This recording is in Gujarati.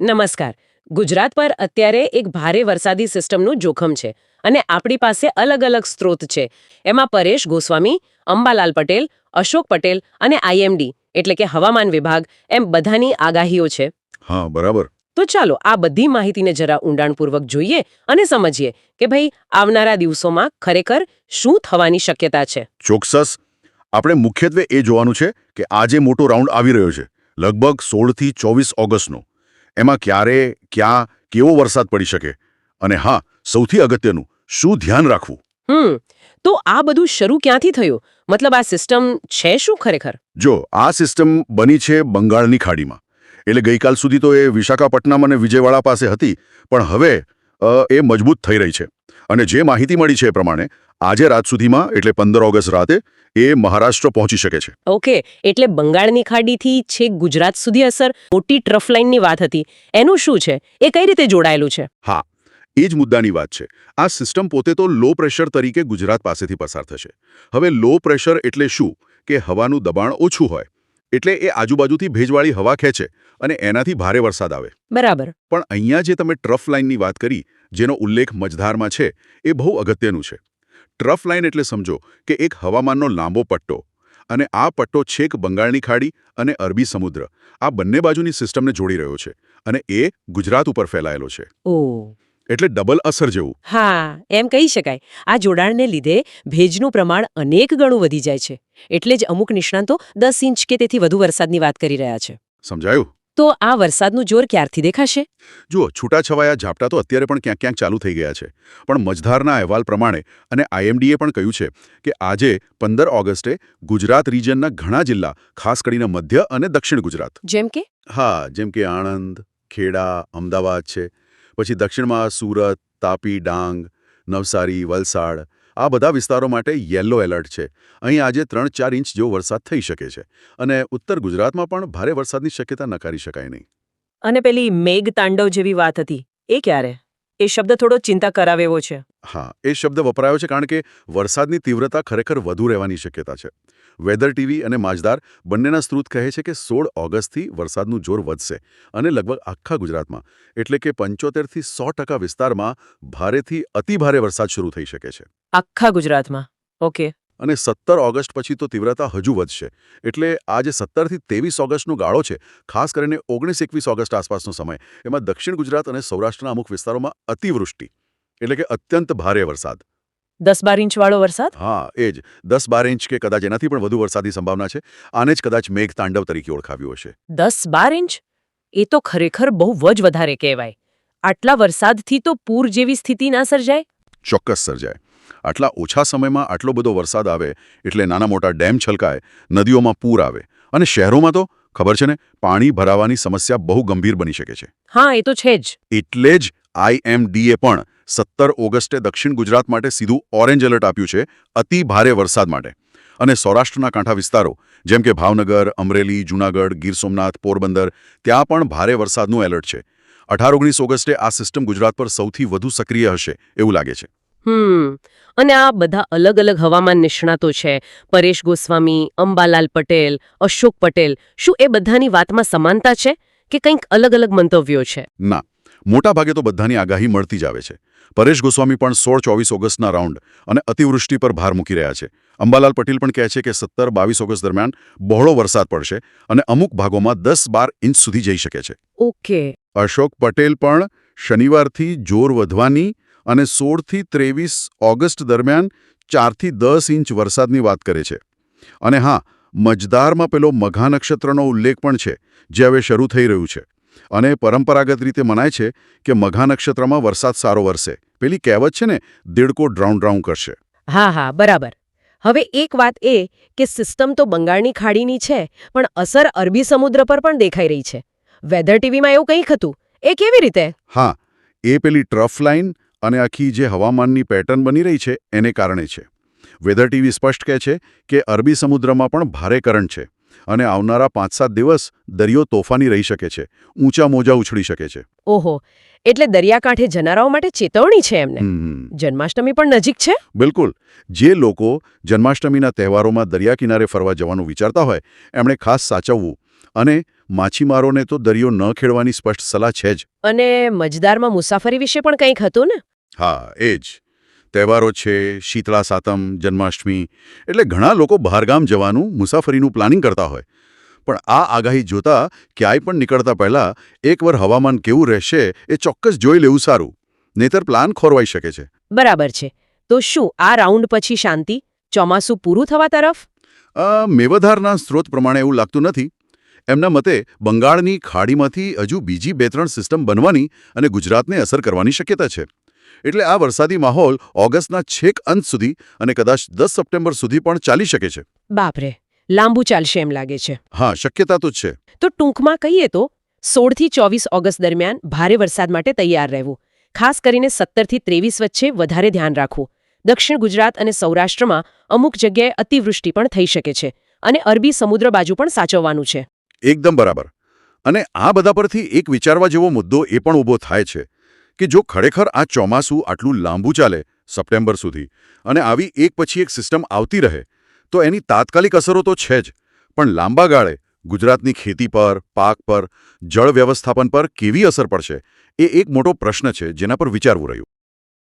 નમસ્કાર. ગુજરાત પર અત્યારે એક ભારે વરસાદી સિસ્ટમનું જોખમ છે અને આપણી પાસે અલગ અલગ સ્ત્રોત છે. એમાં પરેશ ગોસ્વામી અંબાલાલ પટેલ અશોક પટેલ અને આઈએમડી એટલે કે હવામાન વિભાગ એમ બધાની આગાહીઓ છે. હા બરાબર. તો ચાલો આ બધી માહિતીને જરા ઊંડાણપૂર્વક જોઈએ અને સમજીએ કે ભાઈ આવનારા દિવસોમાં ખરેખર શું થવાની શક્યતા છે? ચોક્કસ. આપણે મુખ્યત્વે એ જોવાનું છે કે આજે મોટો રાઉન્ડ આવી રહ્યો છે. લગભગ સોળથી ચોવીસ ઓગસ્ટનો. એમાં ક્યારે ક્યાં કેવો વરસાદ પડી શકે? અને હા સૌથી અગત્યનું શું ધ્યાન રાખવું? હમ તો આ બધું શરૂ ક્યાંથી થયું? મતલબ આ સિસ્ટમ છે શું ખરેખર? જો આ સિસ્ટમ બની છે બંગાળની ખાડીમાં. એટલે ગઈકાલ સુધી તો એ વિશાખાપટ્ટનમ અને વિજયવાડા પાસે હતી પણ હવે એ મજબૂત થઈ રહી છે. અને જે માહિતી મળી છે એ પ્રમાણે આજે રાત સુધીમાં એટલે પંદર ઓગસ્ટ રાતે એ મહારાષ્ટ્ર પહોંચી શકે છે. ઓકે એટલે બંગાળની ખાડીથી છેક ગુજરાત સુધી અસર. મોટી ટ્રફ લાઇનની વાત હતી. એનું શું છે? એ કઈ રીતે જોડાયેલું છે? હા એ જ મુદ્દાની વાત છે. આ સિસ્ટમ પોતે તો લો પ્રેશર તરીકે ગુજરાત પાસેથી પસાર થશે. હવે લો પ્રેશર એટલે શું? કે હવાનું દબાણ ઓછું હોય. એટલે એ આજુબાજુથી ભેજવાળી હવા ખેંચે અને એનાથી ભારે વરસાદ આવે. બરાબર. પણ અહીંયા જે તમે ટ્રફ લાઇનની વાત કરી જેનો ઉલ્લેખ મજધારમાં છે એ બહુ અગત્યનું છે. ટ્રફ લાઇન એટલે સમજો કે એક હવામાનનો લાંબો પટ્ટો અને આ પટ્ટો છેક બંગાળની ખાડી અને અરબી સમુદ્ર. આ બંને બાજુની સિસ્ટમને જોડી રહ્યો છે અને એ ગુજરાત ઉપર ફેલાયેલો છે. એટલે ડબલ અસર જેવું. હા એમ કહી શકાય. આ જોડાણને લીધે ભેજનું પ્રમાણ અનેક ગણું વધી જાય છે. એટલે જ અમુક નિષ્ણાંતો દસ ઇંચ કે તેથી વધુ વરસાદની વાત કરી રહ્યા છે. સમજાયું? તો આ વરસાદનું જોર ક્યારથી દેખાશે? જુઓ છૂટાછવાયા ઝાપટા તો અત્યારે પણ ક્યાંક ક્યાંક ચાલુ થઈ ગયા છે. પણ મજધારના અહેવાલ પ્રમાણે અને આઈએમડીએ પણ કહ્યું છે કે આજે પંદર ઓગસ્ટે ગુજરાત રિજનના ઘણા જિલ્લા ખાસ કરીને મધ્ય અને દક્ષિણ ગુજરાત. જેમ કે? હા જેમ કે આણંદ ખેડા અમદાવાદ છે. પછી દક્ષિણમાં સુરત તાપી ડાંગ નવસારી વલસાડ આ બધા વિસ્તારો માટે યેલો એલર્ટ છે. અહીં આજે ત્રણ ચાર ઇંચ જેવો વરસાદ થઈ શકે છે અને ઉત્તર ગુજરાતમાં પણ ભારે વરસાદની શક્યતા નકારી શકાય નહીં. અને પેલી મેઘ તાંડવ જેવી વાત હતી. એ ક્યારે? એ શબ્દ થોડો ચિંતા કરાવે એવો છે. હા એ શબ્દ વપરાયો છે કારણ કે વરસાદની તીવ્રતા ખરેખર વધુ રહેવાની શક્યતા છે. વેધર ટીવી અને માજદાર બંનેના સ્ત્રોત કહે છે કે સોળ ઓગસ્ટથી વરસાદનું જોર વધશે અને લગભગ આખા ગુજરાતમાં એટલે કે પંચોતેરથી સો ટકા વિસ્તારમાં ભારેથી અતિભારે વરસાદ શરૂ થઈ શકે છે. આખા ગુજરાતમાં? ઓકે. અને સત્તર ઓગસ્ટ પછી તો તીવ્રતા હજુ વધશે. એટલે આ જે સત્તરથી ત્રેવીસ ઓગસ્ટનો ગાળો છે ખાસ કરીને ઓગણીસ એકવીસ ઓગસ્ટ આસપાસનો સમય એમાં દક્ષિણ ગુજરાત અને સૌરાષ્ટ્રના અમુક વિસ્તારોમાં અતિવૃષ્ટિ એટલે કે અત્યંત ભારે વરસાદ. દસ બાર ઇંચવાળો વરસાદ? હા એ જ. દસ બાર ઇંચ કે કદાચ એનાથી પણ વધુ વરસાદની સંભાવના છે. આને જ કદાચ મેઘ તાંડવ તરીકે ઓળખાવ્યું હશે. દસ બાર ઇંચ? એ તો ખરેખર બહુ જ વધારે કહેવાય. આટલા વરસાદથી તો પૂર જેવી સ્થિતિ ના સર્જાય? ચોક્કસ સર્જાય. આટલા ઓછા સમયમાં આટલો બધો વરસાદ આવે એટલે નાના મોટા ડેમ છલકાય નદીઓમાં પૂર આવે અને શહેરોમાં તો ખબર છે ને પાણી ભરાવાની સમસ્યા બહુ ગંભીર બની શકે છે. હા એ તો છે જ. એટલે જ આઈએમડીએ પણ સત્તર ઓગસ્ટે દક્ષિણ ગુજરાત માટે સીધું ઓરેન્જ એલર્ટ આપ્યું છે અતિ ભારે વરસાદ માટે. અને સૌરાષ્ટ્રના કાંઠા વિસ્તારો જેમ કે ભાવનગર અમરેલી જૂનાગઢ ગીર સોમનાથ પોરબંદર ત્યાં પણ ભારે વરસાદનું એલર્ટ છે. અઢાર ઓગણીસ ઓગસ્ટે આ સિસ્ટમ ગુજરાત પર સૌથી વધુ સક્રિય હશે એવું લાગે છે. હમ. અને આ બધા અલગ અલગ હવામાન નિષ્ણાતો છે. પરેશ ગોસ્વામી અંબાલાલ પટેલ અશોક પટેલ શું એ બધાની વાતમાં સમાનતા છે કે કંઈક અલગ અલગ મંતવ્યો છે? ના. મોટા ભાગે તો બધાની આગાહી મળતી જ આવે છે. પરેશ ગોસ્વામી પણ સોળ ચોવીસ ઓગસ્ટના રાઉન્ડ અને અતિવૃષ્ટિ પર ભાર મૂકી રહ્યા છે. અંબાલાલ પટેલ પણ કહે છે કે સત્તર બાવીસ ઓગસ્ટ દરમિયાન બહોળો વરસાદ પડશે અને અમુક ભાગોમાં દસ બાર ઇંચ સુધી જઈ શકે છે. ઓકે. અશોક પટેલ પણ શનિવારથી જોર વધવાની અને સોળથી ત્રેવીસ ઓગસ્ટ દરમિયાન ચારથી દસ ઇંચ વરસાદની વાત કરે છે. અને હા મજદારમાં પેલો મઘા નક્ષત્રનો ઉલ્લેખ પણ છે જે હવે શરૂ થઈ રહ્યું છે. અને પરંપરાગત રીતે મનાય છે કે મઘા નક્ષત્રમાં વરસાદ સારો વરસે. પેલી કહેવત છે ને દેડકો ડ્રાઉન ડ્રાઉન કરશે. હા હા બરાબર. હવે એક વાત એ કે સિસ્ટમ તો બંગાળની ખાડીની છે પણ અસર અરબી સમુદ્ર પર પણ દેખાઈ રહી છે. વેધર ટીવીમાં એવું કંઈક હતું. એ કેવી રીતે? હા એ પેલી ટ્રફ લાઇન અને આખી જે હવામાનની પેટર્ન બની રહી છે એને કારણે છે. વેધર ટીવી સ્પષ્ટ કહે છે કે અરબી સમુદ્રમાં પણ ભારે કરંટ છે અને આવનારા પાંચ સાત દિવસ દરિયો તોફાની રહી શકે છે ઊંચા મોજા ઉછળી શકે છે. ઓહો એટલે દરિયાકાંઠે જનારાઓ માટે ચેતવણી છે એમને? જન્માષ્ટમી પણ નજીક છે? બિલકુલ. જે લોકો જન્માષ્ટમીના તહેવારોમાં દરિયા કિનારે ફરવા જવાનું વિચારતા હોય એમણે ખાસ સાચવવું અને માછીમારોને તો દરિયો ન ખેડવાની સ્પષ્ટ સલાહ છે જ. અને મજદારમાં મુસાફરી વિશે પણ કંઈક હતું ને? હા એ જ. તહેવારો છે શીતળા સાતમ જન્માષ્ટમી એટલે ઘણા લોકો બહારગામ જવાનું મુસાફરીનું પ્લાનિંગ કરતા હોય. પણ આ આગાહી જોતા ક્યાંય પણ નીકળતા પહેલા એકવાર હવામાન કેવું રહેશે એ ચોક્કસ જોઈ લેવું સારું. નહીતર પ્લાન ખોરવાઈ શકે છે. બરાબર છે. તો શું આ રાઉન્ડ પછી શાંતિ ચોમાસું પૂરું થવા તરફ? મેવધારના મેવાધારના સ્ત્રોત પ્રમાણે એવું લાગતું નથી. એમના મતે બંગાળની ખાડીમાંથી હજુ બીજી બે ત્રણ સિસ્ટમ બનવાની અને ગુજરાતને અસર કરવાની શક્યતા છે. એટલે આ વરસાદી માહોલ ઓગસ્ટના છેક અંત સુધી અને કદાચ દસ સપ્ટેમ્બર સુધી પણ ચાલી શકે છે. બાપરે લાંબુ ચાલશે એમ લાગે છે. હા શક્યતા તો જ છે. તો ટૂંકમાં કહીએ તો સોળથી ચોવીસ ઓગસ્ટ દરમિયાન ભારે વરસાદ માટે તૈયાર રહેવું. ખાસ કરીને સત્તરથી ત્રેવીસ વચ્ચે વધારે ધ્યાન રાખવું. દક્ષિણ ગુજરાત અને સૌરાષ્ટ્રમાં અમુક જગ્યાએ અતિવૃષ્ટિ પણ થઈ શકે છે અને અરબી સમુદ્ર બાજુ પણ સાચવવાનું છે. એકદમ બરાબર. અને આ બધા પરથી એક વિચારવા જેવો મુદ્દો એ પણ ઊભો થાય છે કે જો ખરેખર આ ચોમાસું આટલું લાંબુ ચાલે સપ્ટેમ્બર સુધી અને આવી એક પછી એક સિસ્ટમ આવતી રહે, તો એની તાત્કાલિક અસરો તો છે જ. પણ લાંબા ગાળે ગુજરાતની ખેતી પર, પાક પર, જળ વ્યવસ્થાપન પર કેવી અસર પડશે એ એક મોટો પ્રશ્ન છે જેના પર વિચારવું રહ્યું.